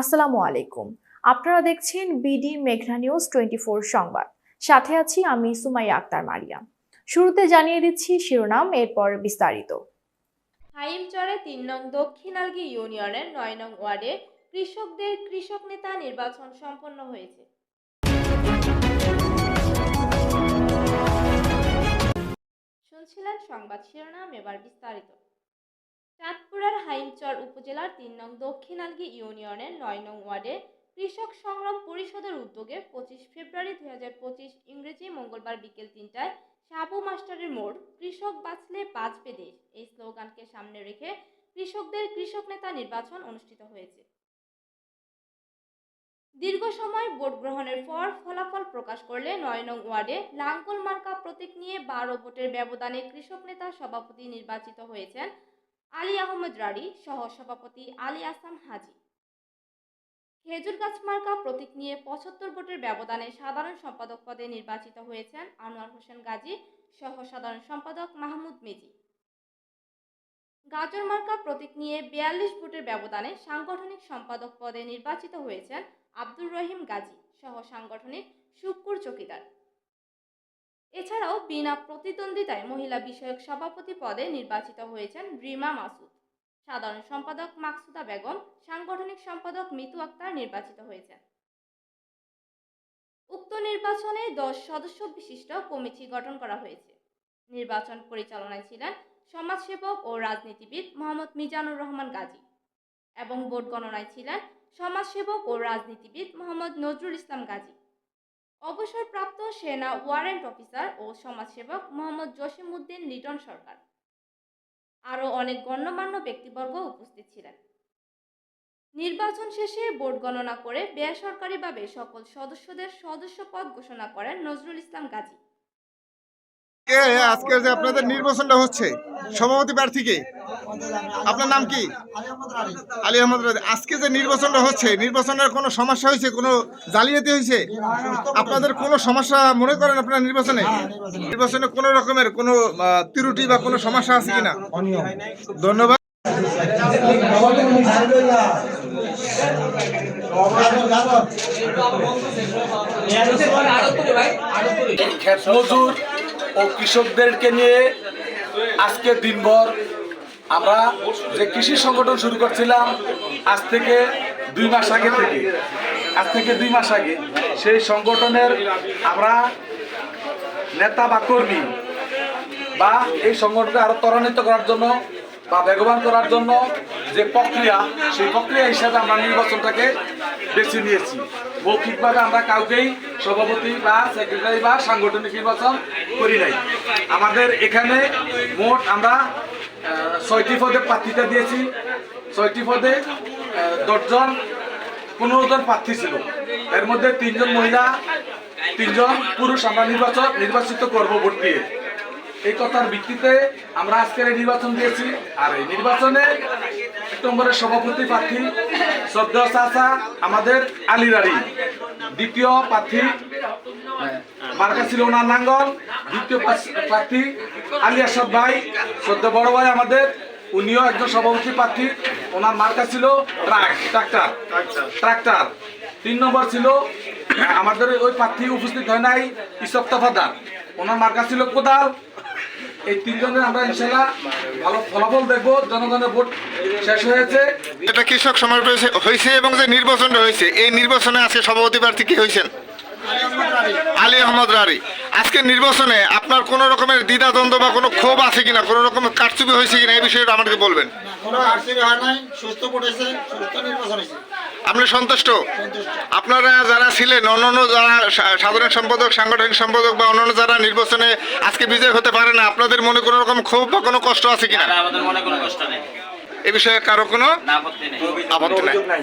আসসালামু আলাইকুম। আপনারা দেখছেন বিডি মেঘনা নিউজ টোয়েন্টি সংবাদ। সাথে আছি আমি সুমাইয়া আক্তার মারিয়া। শুরুতে জানিয়ে দিচ্ছি শিরোনাম, এরপর বিস্তারিত। হাইমচরে তিন নং দক্ষিণ দক্ষিণালগি ইউনিয়নের নয় নং ওয়ার্ডে কৃষকদের কৃষক নেতা নির্বাচন সম্পন্ন হয়েছে। শুনছিলেন সংবাদ শিরোনাম, এবার বিস্তারিত। চাঁদপুরের হাইমচর উপজেলার তিন নং দক্ষিণালগি ইউনিয়নের নয় নং ওয়ার্ডে কৃষক সংগ্রাম পরিষদের উদ্যোগে পঁচিশ ফেব্রুয়ারি দুই হাজার পঁচিশ ইংরেজি মঙ্গলবার বিকেল তিনটায় সাবু মাস্টারের মোড়, কৃষক বাঁচলে বাঁচবে দেশ এই স্লোগানকে সামনে রেখে কৃষকদের কৃষক নেতা নির্বাচন অনুষ্ঠিত হয়েছে। দীর্ঘ সময় ভোট গ্রহণের পর ফলাফল প্রকাশ করলে নয় নং ওয়ার্ডে লাঙ্গল মার্কা প্রতীক নিয়ে বারো ভোটের ব্যবধানে কৃষক নেতা সভাপতি নির্বাচিত হয়েছেন আলী আহমেদ রাড়ি সহ সভাপতি আলী আসাম হাজি। খেজুর গাছ মার্কা প্রতীক নিয়ে পঁচাত্তর ভোটের ব্যবধানে সাধারণ সম্পাদক পদে নির্বাচিত হয়েছেন আনোয়ার হোসেন গাজী সহ সাধারণ সম্পাদক মাহমুদ মেজি। গাজর মার্কা প্রতীক নিয়ে বিয়াল্লিশ ভোটের ব্যবধানে সাংগঠনিক সম্পাদক পদে নির্বাচিত হয়েছেন আব্দুর রহিম গাজী সহ সাংগঠনিক শুক্কুর চকিদার। এছাড়াও বিনা প্রতিদ্বন্দ্বিতায় মহিলা বিষয়ক সভাপতি পদে নির্বাচিত হয়েছেন রিমা মাসুদ। সাধারণ সম্পাদক মাকসুদা বেগম, সাংগঠনিক সম্পাদক মিতু আক্তার নির্বাচিত হয়েছেন। উক্ত নির্বাচনে দশ সদস্য বিশিষ্ট কমিটি গঠন করা হয়েছে। নির্বাচন পরিচালনায় ছিলেন সমাজসেবক ও রাজনীতিবিদ মোহাম্মদ মিজানুর রহমান গাজী এবং ভোট গণনায় ছিলেন সমাজসেবক ও রাজনীতিবিদ মোহাম্মদ নজরুল ইসলাম গাজী। অবসরপ্রাপ্ত সেনা ওয়ারেন্ট অফিসার ও সমাজসেবক মোহাম্মদ জসিম উদ্দিন লিটন সরকার। আরও অনেক গণ্যমান্য ব্যক্তিবর্গ উপস্থিত ছিলেন। নির্বাচন শেষে ভোট গণনা করে বেসরকারিভাবে সকল সদস্যদের সদস্য পদ ঘোষণা করেন নজরুল ইসলাম গাজী। আজকে যে আপনাদের নির্বাচনটা হচ্ছে, সভাপতি প্রার্থীকে আপনার নাম কি? আলী আহমদ রাজি। আজকে যে নির্বাচনটা হচ্ছে, নির্বাচনের কোনো সমস্যা হয়েছে? কোনো জালিয়াতি হয়েছে? আপনাদের কোনো সমস্যা মনে করেন আপনার নির্বাচনে? নির্বাচনে কোনো রকমের কোনো ত্রুটি বা কোনো সমস্যা আছে কিনা? ধন্যবাদ। ও কৃষকদেরকে নিয়ে আজকে দিনভর আমরা যে কৃষি সংগঠন শুরু করছিলাম আজ থেকে দুই মাস আগে থেকে। আজ থেকে দুই মাস আগে। সেই সংগঠনের আমরা নেতা বা কর্মী বা এই সংগঠনকে আরও ত্বরান্বিত করার জন্য বা বেগবান করার জন্য যে প্রক্রিয়া, সেই প্রক্রিয়া হিসাবে আমরা নির্বাচনটাকে বেছে নিয়েছি। মৌখিকভাবে আমরা কাউকেই সভাপতি বা সেক্রেটারি বা সাংগঠনিক নির্বাচন করি নাই। আমাদের এখানে মোট আমরা ছয়টি পদে প্রার্থীতা দিয়েছি। ছয়টি পদে দশজন পনেরো জন প্রার্থী ছিল। এর মধ্যে তিনজন মহিলা, তিনজন পুরুষ। আমরা নির্বাচন, নির্বাচিত করব ভোট দিয়ে। এই কথার ভিত্তিতে আমরা আজকের এই নির্বাচন দিয়েছি। আর এই নির্বাচনে এক নম্বরের সভাপতি প্রার্থী শ্রদ্ধা চাচা, আমাদের আলিরারি দ্বিতীয় প্রার্থী মার্কা ছিল ওনার নাঙ্গল। দ্বিতীয় প্রার্থী- ভাই। ভাই আমাদের। উনিও একজন সভাপতি প্রার্থী। ওনার ছিল তিন নম্বর ছিল আমাদের ওই প্রার্থী উপস্থিত হয় নাই ইসব ওনার মার্কা ছিল কোদাল। এই তিনজনের আমরা ইনশাল্লাহ ভালো ফলাফল দেখব। জনগণের ভোট শেষ হয়েছে। এটা কৃষক সমাবেশ হয়েছে- হয়েছে এবং যে নির্বাচনটা হয়েছে, এই নির্বাচনে আজকে সভাপতি প্রার্থী কি হয়েছেন? আলী আহমদ রারি। আজকে নির্বাচনে আপনার কোন রকমের দ্বিধাদ্বন্দ্ব বা কোনো ক্ষোভ আছে কিনা? কোনো রকমের কারচুপি হয়েছে কিনা? এই বিষয়টা আমাকে বলবেন। হয় আপনি সন্তুষ্ট? সন্তুষ্ট। আপনারা যারা ছিলেন অন্যান্য যারা সা- সাধারণ সম্পাদক সাংগঠনিক সম্পাদক বা অন্যান্য যারা নির্বাচনে আজকে বিজয় হতে পারে না আপনাদের মনে কোনো রকম ক্ষোভ বা কোনো কষ্ট আছে কিনা? আমাদের মনে কোনো কষ্ট নেই। এ বিষয়ে কারও কোনো না আপত্তি নেই। আপত্তি নাই।